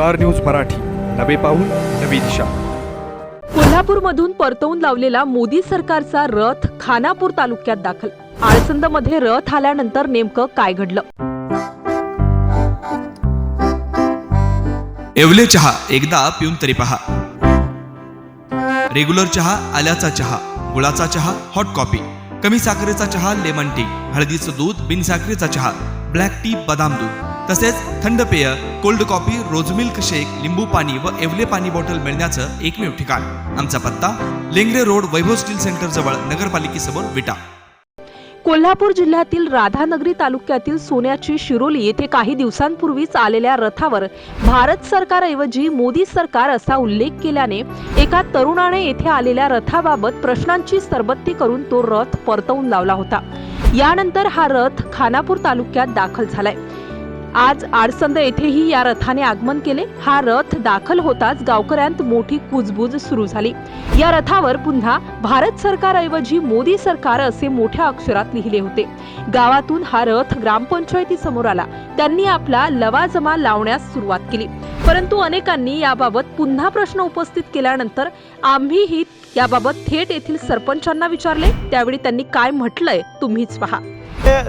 Star news Marathi. नवे पाऊल नवी दिशा. कोल्हापूरमधून परतवून लावलेला मोदी सरकारचा रथ खानापूर तालुक्यात दाखल. आळसंदमध्ये रथ आल्यानंतर नेमकं काय घडलं? येवले चहा एकदा पिऊन तरी पहा. रेग्युलर चहा आल्याचा चहा गुळाचा चहा हॉट कॉफी कमी साखरेचा चहा लेमन टी हळदीचं दूध बिन साखरेचा चहा. ब्लॅक टी बदाम दूध. तसेच थंड पेय cold coffee rose milk shake लिंबू पाणी व एवले पाणी बॉटल मिळण्याचं एकमेव ठिकाण. आमचा पत्ता Lengare road Vaibhav steel centre जवळ नगरपालिकेसमोर विटा. कोल्हापूर जिल्ह्यातील राधानगरी तालुक्यातील सोन्याची शिरोली येथे काही दिवसांपूर्वीच आलेल्या रथावर भारत सरकारऐवजी मोदी सरकार असा उल्लेख केल्याने एका तरुणाने येथे आलेल्या रथाबाबत प्रश्नांची सरबत्ती करून तो रथ परतवून लावला होता. यानंतर हा रथ खानापूर तालुक्यात दाखल झालाय. आज आडसंद येथेही या रथाने आगमन केले. हा रथ दाखल होताच गावकऱ्यांत मोठी कुजबूज सुरू झाली. या रथावर पुन्हा भारत सरकारऐवजी मोदी सरकार असे मोठ्या अक्षरात लिहिले होते. गावातून हा रथ ग्रामपंचायतीसमोर आला. त्यांनी आपला लवाजमा लावण्यास सुरुवात केली. परंतु अनेकांनी याबाबत पुन्हा प्रश्न उपस्थित केल्यानंतर आम्हीही याबाबत थेट येथील सरपंचांना विचारले. त्यावेळी त्यांनी काय म्हटलंय तुम्हीच पहा.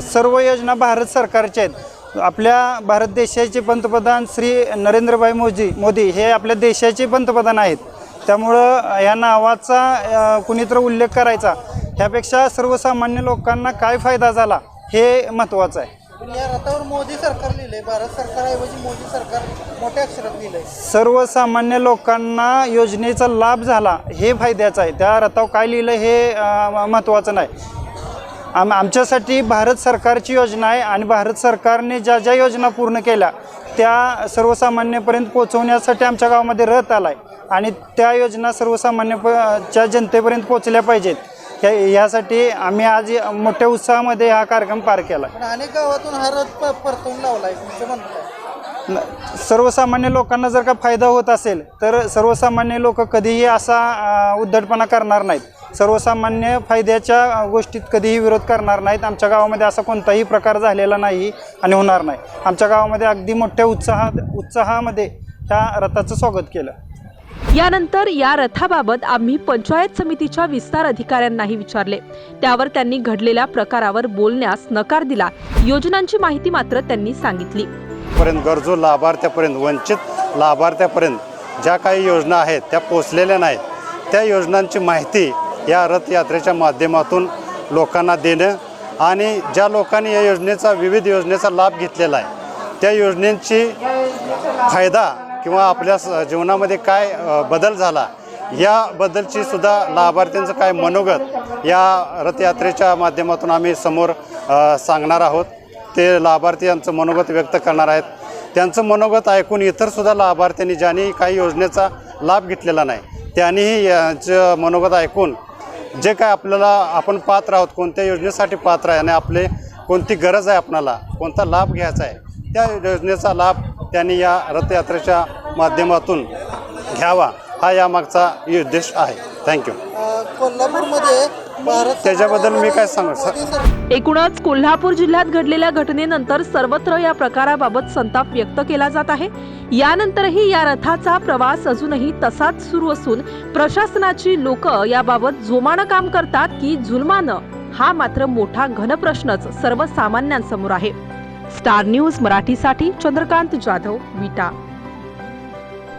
सर्व योजना भारत सरकारच्या आहेत. आपल्या भारत देशाचे पंतप्रधान श्री नरेंद्रभाई मोदी मोदी हे आपल्या देशाचे पंतप्रधान आहेत. त्यामुळं ह्या नावाचा कुणीतर उल्लेख करायचा. ह्यापेक्षा सर्वसामान्य लोकांना काय फायदा झाला हे महत्त्वाचं आहे. पण या रथावर मोदी सरकार लिहिलंय भारत सरकारऐवजी मोदी सरकार मोठ्या अक्षरात लिहिलंय. सर्वसामान्य लोकांना योजनेचा लाभ झाला हे फायद्याचं आहे. त्या रथावर काय लिहिलं हे महत्त्वाचं नाही. आम आमच्यासाठी भारत सरकारची योजना आहे आणि भारत सरकारने ज्या ज्या योजना पूर्ण केल्या त्या सर्वसामान्यपर्यंत पोहोचवण्यासाठी आमच्या गावामध्ये रथ आला आहे आणि त्या योजना सर्वसामान्य प च्या जनतेपर्यंत पोहोचल्या पाहिजेत. ह्या ह्यासाठी आम्ही आज मोठ्या उत्साहामध्ये हा कार्यक्रम पार केला. पण अनेक गावातून हा रथ प- परतवून लावलाय तुमचं म्हणणं काय? न- सर्वसामान्य लोकांना जर का फायदा होत असेल तर सर्वसामान्य लोक कधीही असा अ, उद्धटपणा करणार नाहीत. सर्वसामान्य फायद्याच्या गोष्टीत कधीही विरोध करणार नाहीत. आमच्या गावामध्ये असा कोणताही प्रकार झालेला नाही आणि होणार नाही. आमच्या गावामध्ये अगदी मोठ्या उत्साहात उत्साहामध्ये ह्या रथाचं स्वागत केलं. यानंतर या रथाबाबत आम्ही पंचायत समितीच्या विस्तार अधिकाऱ्यांनाही विचारले. त्यावर त्यांनी घडलेल्या प्रकारावर बोलण्यास नकार दिला. योजनांची माहिती मात्र त्यांनी सांगितली. पर्यंत गरजू लाभार्थ्यापर्यंत वंचित लाभार्थ्यापर्यंत ज्या काही योजना आहेत त्या पोचलेल्या नाहीत. त्या योजनांची माहिती या रथयात्रेच्या माध्यमातून लोकांना देणं आणि ज्या लोकांनी या योजनेचा विविध योजनेचा लाभ घेतलेला आहे त्या योजनेची फायदा किंवा आपल्या स- जीवनामध्ये काय बदल झाला याबद्दलची सुद्धा लाभार्थ्यांचं काय मनोगत या रथयात्रेच्या माध्यमातून आम्ही समोर सांगणार आहोत. ते लाभार्थी यांचं मनोगत व्यक्त करणार आहेत. त्यांचं मनोगत ऐकून इतरसुद्धा लाभार्थ्यांनी ज्यांनी काही योजनेचा लाभ घेतलेला नाही त्यांनीही यांचं मनोगत ऐकून जे काय आपल्याला आपण पात्र आहोत कोणत्या योजनेसाठी पात्र आहे आणि आपले कोणती गरज आहे आपणाला कोणता लाभ घ्यायचा आहे त्या योजनेचा लाभ त्यांनी या रथयात्रेच्या माध्यमातून घ्यावा हा यामागचा उद्देश आहे. थँक्यू कोल्हापूरमध्ये भारत त्याच्याबद्दल मी काय सांगू एकूणच कोल्हापूर जिल्ह्यात घडलेल्या घटनेनंतर सर्वत्र या प्रकाराबाबत संताप व्यक्त केला जात आहे. यानंतरही या रथाचा प्रवास अजूनही तसाच सुरू असून प्रशासनाची लोक याबाबत जोमानं काम करतात की जुलमानं? हा मात्र मोठा घनप्रश्नच सर्वसामान्यांसमोर आहे. स्टार न्यूज मराठीसाठी चंद्रकांत जाधव विटा.